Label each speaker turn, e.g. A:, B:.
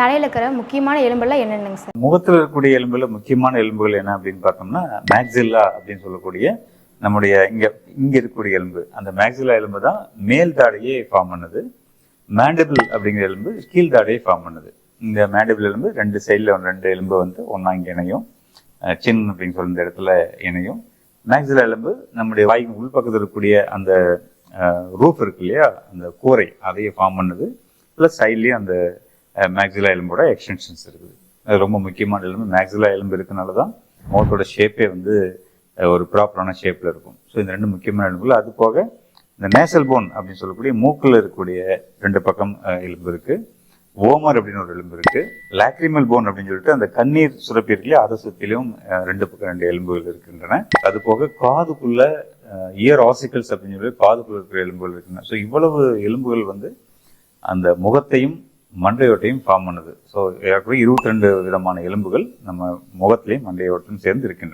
A: தலையில் இருக்கிற முக்கியமான எலும்பெல்லாம் என்னென்னங்க சார்?
B: முகத்தில் இருக்கக்கூடிய எலும்புல முக்கியமான எலும்புகள் என்ன அப்படின்னு பார்த்தோம்னா மேக்ஸில்லா அப்படின்னு சொல்லக்கூடிய நம்முடைய இங்கே இங்கே இருக்கக்கூடிய எலும்பு. அந்த மேக்ஸில்லா எலும்பு தான் மேல் தாடையே ஃபார்ம் பண்ணுது. மேண்டபிள் அப்படிங்கிற எலும்பு கீழ் தாடையே ஃபார்ம் பண்ணுது. இந்த மேண்டபிள் எலும்பு ரெண்டு சைடில் ரெண்டு எலும்பு வந்து ஒன்றா இங்கே இணையும். சின் அப்படின்னு சொல்ற இந்த இடத்துல இணையும். மேக்ஸிலா எலும்பு நம்முடைய வாய்க்கு உள்பக்கத்தில் இருக்கக்கூடிய அந்த ரூஃப் இருக்கு இல்லையா? அந்த கூரை அதையே ஃபார்ம் பண்ணுது. ப்ளஸ் சைட்லேயும் அந்த மேக்ஸிலா எலும்போட எக்ஸ்டென்ஷன்ஸ் இருக்குது. அது ரொம்ப முக்கியமான எலும்பு. மேக்ஸிலா எலும்பு இருக்கனால தான் முகத்தோட ஷேப்பே வந்து ஒரு ப்ராப்பரான ஷேப்பில் இருக்கும். ஸோ இந்த ரெண்டு முக்கியமான எலும்புகள் அது போக இந்த நேசல் போன் அப்படின்னு சொல்லக்கூடிய மூக்கில் இருக்கக்கூடிய ரெண்டு பக்கம் எலும்பு இருக்குது ஓமர் அப்படின்னு ஒரு எலும்பு இருக்குது லாக்ரிமல் போன் அப்படின்னு சொல்லிட்டு அந்த கண்ணீர் சுரப்பி இருக்கு அதை சுற்றிலும் ரெண்டு பக்கம் ரெண்டு எலும்புகள் இருக்கின்றன. அது போக காதுக்குள்ள இயர் ஆசிக்கல்ஸ் அப்படின்னு சொல்லி காதுக்குள்ள இருக்கிற எலும்புகள் இருக்குங்க ஸோ இவ்வளவு எலும்புகள் வந்து அந்த முகத்தையும் மண்டையோட்டையும் ஃபார்ம் பண்ணுது. ஸோ இருபத்தி ரெண்டு விதமான எலும்புகள் நம்ம முகத்திலையும் மண்டையோட்டும் சேர்ந்து இருக்கின்றன.